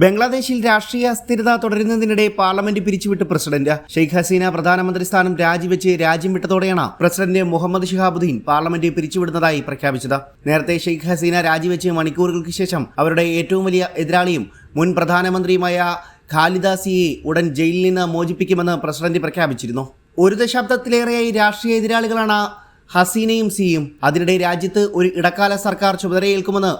ബംഗ്ലാദേശിൽ രാഷ്ട്രീയ അസ്ഥിരത തുടരുന്നതിനിടെ പാർലമെന്റ് പിരിച്ചുവിട്ട് പ്രസിഡന്റ് ഷെയ്ഖ് ഹസീന പ്രധാനമന്ത്രി സ്ഥാനം രാജിവെച്ച് രാജ്യം വിട്ടതോടെയാണ് പ്രസിഡന്റ് മുഹമ്മദ് ഷിഹാബുദ്ദീൻ പാർലമെന്റ് പിരിച്ചുവിടുന്നതായി പ്രഖ്യാപിച്ചത്. നേരത്തെ ഷെയ്ഖ് ഹസീന രാജിവെച്ച് മണിക്കൂറുകൾക്ക് ശേഷം അവരുടെ ഏറ്റവും വലിയ എതിരാളിയും മുൻ പ്രധാനമന്ത്രിയുമായ ഖാലിദ സിയെ ഉടൻ ജയിലിൽ നിന്ന് മോചിപ്പിക്കുമെന്ന് പ്രസിഡന്റ് പ്രഖ്യാപിച്ചിരുന്നു. ഒരു ദശാബ്ദത്തിലേറെയായി രാഷ്ട്രീയ എതിരാളികളാണ് ഹസീനയും സിയും. അതിനിടെ രാജ്യത്ത് ഒരു ഇടക്കാല സർക്കാർ ചുമതലയേൽക്കുമെന്ന്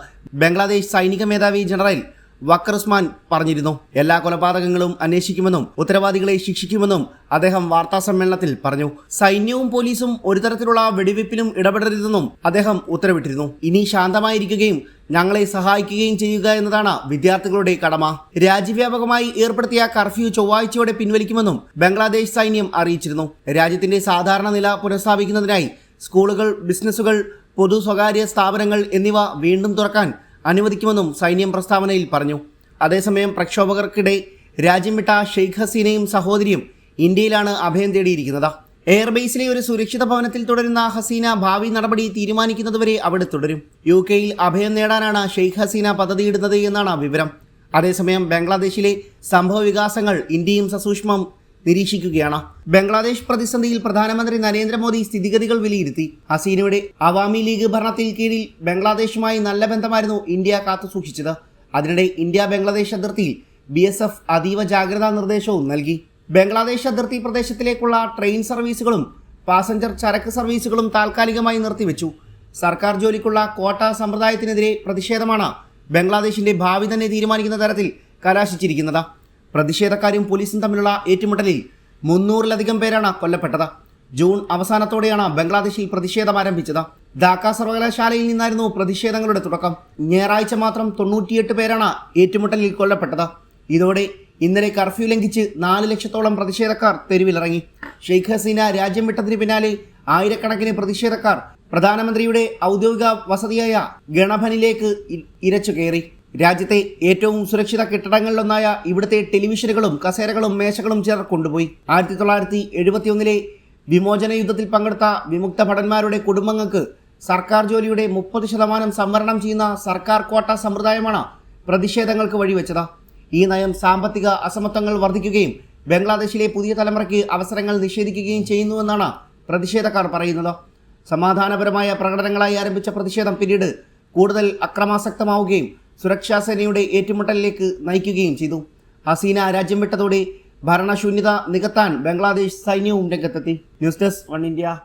ബംഗ്ലാദേശ് സൈനിക മേധാവി ജനറൽ വക്കർ ഉസ്മാൻ പറഞ്ഞിരുന്നു. എല്ലാ കൊലപാതകങ്ങളും അന്വേഷിക്കുമെന്നും ഉത്തരവാദികളെ ശിക്ഷിക്കുമെന്നും അദ്ദേഹം വാർത്താ സമ്മേളനത്തിൽ പറഞ്ഞു. സൈന്യവും പോലീസും ഒരു തരത്തിലുള്ള വെടിവെപ്പിലും ഇടപെടരുതെന്നും അദ്ദേഹം ഉത്തരവിട്ടിരുന്നു. ഇനി ശാന്തമായിരിക്കുകയും ഞങ്ങളെ സഹായിക്കുകയും ചെയ്യുക എന്നതാണ് വിദ്യാർത്ഥികളുടെ കടമ. രാജ്യവ്യാപകമായി ഏർപ്പെടുത്തിയ കർഫ്യൂ ചൊവ്വാഴ്ചയോടെ പിൻവലിക്കുമെന്നും ബംഗ്ലാദേശ് സൈന്യം അറിയിച്ചിരുന്നു. രാജ്യത്തിന്റെ സാധാരണ നില പുനഃസ്ഥാപിക്കുന്നതിനായി സ്കൂളുകൾ ബിസിനസ്സുകൾ പൊതു സ്വകാര്യ സ്ഥാപനങ്ങൾ എന്നിവ വീണ്ടും തുറക്കാൻ അനുവദിക്കുമെന്നും സൈന്യം പ്രസ്താവനയിൽ പറഞ്ഞു. അതേസമയം പ്രക്ഷോഭകർക്കിടെ രാജ്യം വിട്ട ഷെയ്ഖ് ഹസീനയും സഹോദരിയും ഇന്ത്യയിലാണ് അഭയം തേടിയിരിക്കുന്നത്. എയർബേസിലെ ഒരു സുരക്ഷിത ഭവനത്തിൽ തുടരുന്ന ഹസീന ഭാവി നടപടി തീരുമാനിക്കുന്നതുവരെ അവിടെ തുടരും. യു കെയിൽ അഭയം നേടാനാണ് ഷെയ്ഖ് ഹസീന പദ്ധതിയിടുന്നത് എന്നാണ് വിവരം. അതേസമയം ബംഗ്ലാദേശിലെ സംഭവ വികാസങ്ങൾ ഇന്ത്യയും സസൂക്ഷ്മം നിരീക്ഷിക്കുകയാണ്. ബംഗ്ലാദേശ് പ്രതിസന്ധിയിൽ പ്രധാനമന്ത്രി നരേന്ദ്രമോദി സ്ഥിതിഗതികൾ വിലയിരുത്തി. ഹസീനയുടെ അവാമി ലീഗ് ഭരണത്തിൽ കീഴിൽ ബംഗ്ലാദേശുമായി നല്ല ബന്ധമായിരുന്നു ഇന്ത്യ കാത്തുസൂക്ഷിച്ചത്. അതിനിടെ ഇന്ത്യ ബംഗ്ലാദേശ് അതിർത്തിയിൽ ബി എസ് എഫ് അതീവ ജാഗ്രതാ നിർദ്ദേശവും നൽകി. ബംഗ്ലാദേശ് അതിർത്തി പ്രദേശത്തിലേക്കുള്ള ട്രെയിൻ സർവീസുകളും പാസഞ്ചർ ചരക്ക് സർവീസുകളും താൽക്കാലികമായി നിർത്തിവെച്ചു. സർക്കാർ ജോലിക്കുള്ള കോട്ട സമ്പ്രദായത്തിനെതിരെ പ്രതിഷേധമാണ് ബംഗ്ലാദേശിന്റെ ഭാവി തന്നെ തീരുമാനിക്കുന്ന തരത്തിൽ കലാശിച്ചിരിക്കുന്നത്. പ്രതിഷേധക്കാരും പോലീസും തമ്മിലുള്ള ഏറ്റുമുട്ടലിൽ മുന്നൂറിലധികം പേരാണ് കൊല്ലപ്പെട്ടത്. ജൂൺ അവസാനത്തോടെയാണ് ബംഗ്ലാദേശിൽ പ്രതിഷേധം ആരംഭിച്ചത്. ധാക്ക സർവകലാശാലയിൽ നിന്നായിരുന്നു പ്രതിഷേധങ്ങളുടെ തുടക്കം. ഞായറാഴ്ച മാത്രം തൊണ്ണൂറ്റിയെട്ട് പേരാണ് ഏറ്റുമുട്ടലിൽ കൊല്ലപ്പെട്ടത്. ഇതോടെ ഇന്നലെ കർഫ്യൂ ലംഘിച്ച് നാല് ലക്ഷത്തോളം പ്രതിഷേധക്കാർ തെരുവിലിറങ്ങി. ഷെയ്ഖ് ഹസീന രാജ്യം വിട്ടതിന് പിന്നാലെ ആയിരക്കണക്കിന് പ്രതിഷേധക്കാർ പ്രധാനമന്ത്രിയുടെ ഔദ്യോഗിക വസതിയായ ഗണഭനിലേക്ക് ഇരച്ചു കയറി. രാജ്യത്തെ ഏറ്റവും സുരക്ഷിത കെട്ടിടങ്ങളിലൊന്നായ ഇവിടുത്തെ ടെലിവിഷനുകളും കസേരകളും മേശകളും ചിലർ കൊണ്ടുപോയി. ആയിരത്തി തൊള്ളായിരത്തി എഴുപത്തിയൊന്നിലെ വിമോചന യുദ്ധത്തിൽ പങ്കെടുത്ത വിമുക്ത ഭടന്മാരുടെ കുടുംബങ്ങൾക്ക് സർക്കാർ ജോലിയുടെ മുപ്പത് ശതമാനം സംവരണം ചെയ്യുന്ന സർക്കാർ ക്വാട്ട സമ്പ്രദായമാണ് പ്രതിഷേധങ്ങൾക്ക് വഴിവെച്ചത്. ഈ നയം സാമ്പത്തിക അസമത്വങ്ങൾ വർദ്ധിക്കുകയും ബംഗ്ലാദേശിലെ പുതിയ തലമുറയ്ക്ക് അവസരങ്ങൾ നിഷേധിക്കുകയും ചെയ്യുന്നുവെന്നാണ് പ്രതിഷേധക്കാർ പറയുന്നത്. സമാധാനപരമായ പ്രകടനങ്ങളായി ആരംഭിച്ച പ്രതിഷേധം പിന്നീട് കൂടുതൽ അക്രമാസക്തമാവുകയും സുരക്ഷാ സേനയുടെ ഏറ്റുമുട്ടലിലേക്ക് നയിക്കുകയും ചെയ്തു. ഹസീന രാജ്യം വിട്ടതോടെ ഭരണശൂന്യത നികത്താൻ ബംഗ്ലാദേശ് സൈന്യവും രംഗത്തെത്തി. News desk one India.